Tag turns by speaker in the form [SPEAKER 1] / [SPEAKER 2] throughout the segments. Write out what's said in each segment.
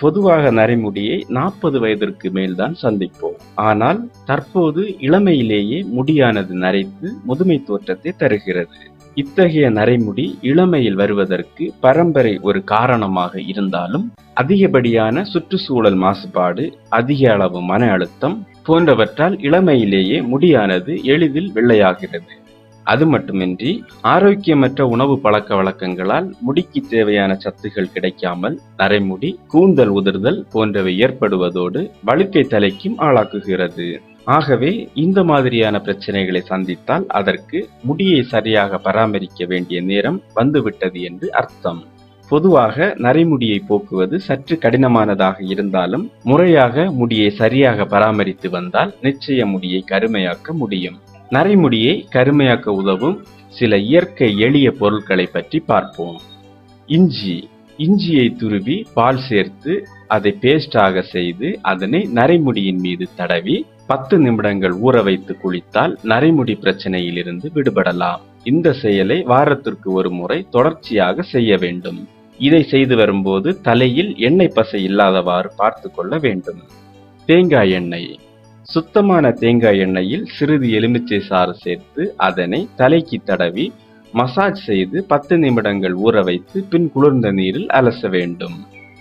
[SPEAKER 1] பொதுவாக நரைமுடியை நாற்பது வயதிற்கு மேல்தான் சந்திப்போம். ஆனால் தற்போது இளமையிலேயே முடியானது நரைத்து முதுமை தோற்றத்தை தருகிறது. இத்தகைய நரைமுடி இளமையில் வருவதற்கு பரம்பரை ஒரு காரணமாக இருந்தாலும் அதிகப்படியான சுற்றுச்சூழல் மாசுபாடு அதிக அளவு மன அழுத்தம் போன்றவற்றால் இளமையிலேயே முடியானது எளிதில் வெள்ளையாகிறது. அது மட்டுமின்றி ஆரோக்கியமற்ற உணவு பழக்க வழக்கங்களால் முடிக்கு தேவையான சத்துகள் கிடைக்காமல் நரைமுடி கூந்தல் உதிர்தல் போன்றவை ஏற்படுவதோடு வழுக்கை தலைக்கும் ஆளாக்குகிறது. ஆகவே இந்த மாதிரியான பிரச்சனைகளை சந்தித்தால் அதற்கு முடியை சரியாக பராமரிக்க வேண்டிய நேரம் வந்துவிட்டது என்று அர்த்தம். பொதுவாக நரைமுடியை போக்குவது சற்று கடினமானதாக இருந்தாலும் முறையாக முடியை சரியாக பராமரித்து வந்தால் நிச்சய முடியை கருமையாக்க முடியும். நரைமுடியை கருமையாக்க உதவும் சில இயற்கை எளிய பொருட்களை பற்றி பார்ப்போம். இஞ்சி. இஞ்சியை துருவி பால் சேர்த்து அதை பேஸ்டாக செய்து அதனை நரைமுடியின் மீது தடவி பத்து நிமிடங்கள் ஊற வைத்து குளித்தால் நரைமுடி பிரச்சனையிலிருந்து விடுபடலாம். இந்த செயலை வாரத்திற்கு ஒரு முறை தொடர்ச்சியாக செய்ய வேண்டும். இதை செய்து வரும்போது தலையில் எண்ணெய் பசை இல்லாதவாறு பார்த்து கொள்ள வேண்டும். தேங்காய் எண்ணெய். சுத்தமான தேங்காய் எண்ணெயில் சிறிது எலுமிச்சை சாறு சேர்த்து அதனை தலைக்கு தடவி மசாஜ் செய்து பத்து நிமிடங்கள் ஊற வைத்து பின் குளிர்ந்த நீரில் அலச வேண்டும்.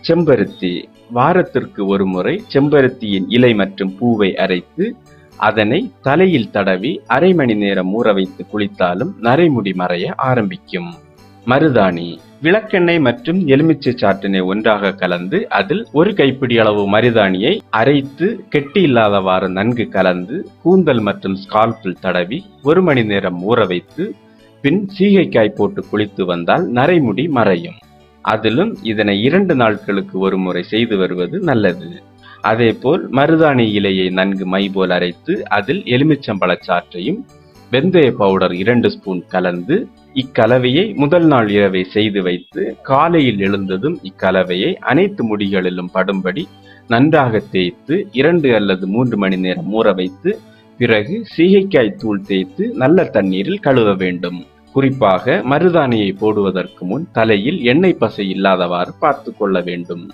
[SPEAKER 1] செம்பருத்தி. வாரத்திற்கு ஒரு முறை செம்பருத்தியின் இலை மற்றும் பூவை அரைத்து அதனை தலையில் தடவி அரை மணி நேரம் ஊற வைத்து குளித்தாலும் நரைமுடி மறைய ஆரம்பிக்கும். மருதாணி. விளக்கெண்ணெய் மற்றும் எலுமிச்சை சாற்றினை ஒன்றாக கலந்து அதில் ஒரு கைப்பிடி அளவு மருதாணியை அரைத்து கெட்டி இல்லாதவாறு நன்கு கலந்து கூந்தல் மற்றும் ஸ்கால்பில் தடவி ஒரு மணி நேரம் ஊற வைத்து பின் சீகைக்காய் போட்டு குளித்து வந்தால் நரைமுடி மறையும். அதிலும் இதனை இரண்டு நாட்களுக்கு ஒரு முறை செய்து வருவது நல்லது. அதேபோல் மருதாணி இலையை நன்கு மை போல் அரைத்து அதில் எலுமிச்சம்பழச்சாற்றையும் வெந்தய பவுடர் இரண்டு ஸ்பூன் கலந்து இக்கலவையை முதல் நாள் இரவை செய்து வைத்து காலையில் எழுந்ததும் இக்கலவையை அனைத்து முடிகளிலும் படும்படி நன்றாக தேய்த்து இரண்டு அல்லது மூன்று மணி நேரம் ஊற வைத்து பிறகு சீகைக்காய் தூள் தேய்த்து நல்ல தண்ணீரில் கழுவ வேண்டும். குறிப்பாக மருதாணியை போடுவதற்கு முன் தலையில் எண்ணெய் பசை இல்லாதவாறு பார்த்து கொள்ள வேண்டும்.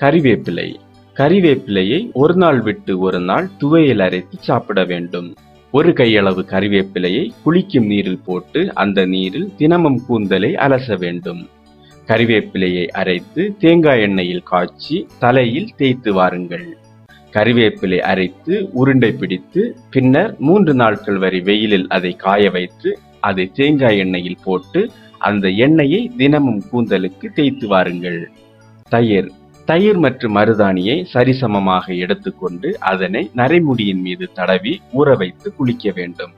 [SPEAKER 1] கறிவேப்பிலை. கறிவேப்பிலையை ஒரு நாள் விட்டு ஒரு நாள் துவையில் அரைத்து சாப்பிட வேண்டும். ஒரு கையளவு கறிவேப்பிலையை குளிக்கும் நீரில் போட்டு அந்த நீரில் தினமும் கூந்தலை அலச வேண்டும். கறிவேப்பிலையை அரைத்து தேங்காய் எண்ணெயில் காய்ச்சி தலையில் தேய்த்து வாருங்கள். கறிவேப்பிலை அரைத்து உருண்டை பிடித்து பின்னர் மூன்று நாட்கள் வரை வெயிலில் அதை காய வைத்து அதை தேங்காய் எண்ணெயில் போட்டு அந்த எண்ணெயை தினமும் கூந்தலுக்கு தேய்த்து வாருங்கள். தயிர் தயிர் மற்றும் மருதாணியை சரிசமமாக எடுத்துக்கொண்டு அதனை நரைமுடியின் மீது தடவி ஊற வைத்து குளிக்க வேண்டும்.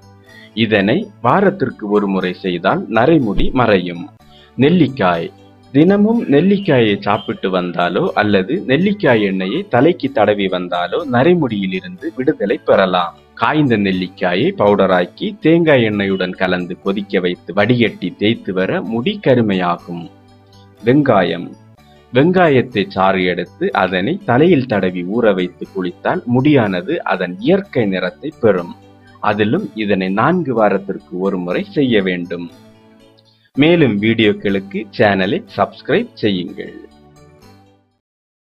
[SPEAKER 1] இதனை வாரத்திற்கு ஒரு முறை செய்தால் நரைமுடி மறையும். நெல்லிக்காய். தினமும் நெல்லிக்காயை சாப்பிட்டு வந்தாலோ அல்லது நெல்லிக்காய் எண்ணெயை தலைக்கு தடவி வந்தாலோ நரைமுடியிலிருந்து விடுதலை பெறலாம். காய்ந்த நெல்லிக்காயை பவுடராக்கி தேங்காய் எண்ணெயுடன் கலந்து கொதிக்க வைத்து வடிகட்டி தேய்த்து வர முடி கருமையாகும். வெங்காயம். வெங்காயத்தை சாறு எடுத்து அதனை தலையில் தடவி ஊற வைத்து குளித்தால் முடியானது அதன் இயற்கை நிறத்தை பெறும். அதிலும் இதனை நான்கு வாரத்திற்கு ஒரு முறை செய்ய வேண்டும். மேலும் வீடியோக்களுக்கு சேனலை சப்ஸ்கிரைப் செய்யுங்கள்.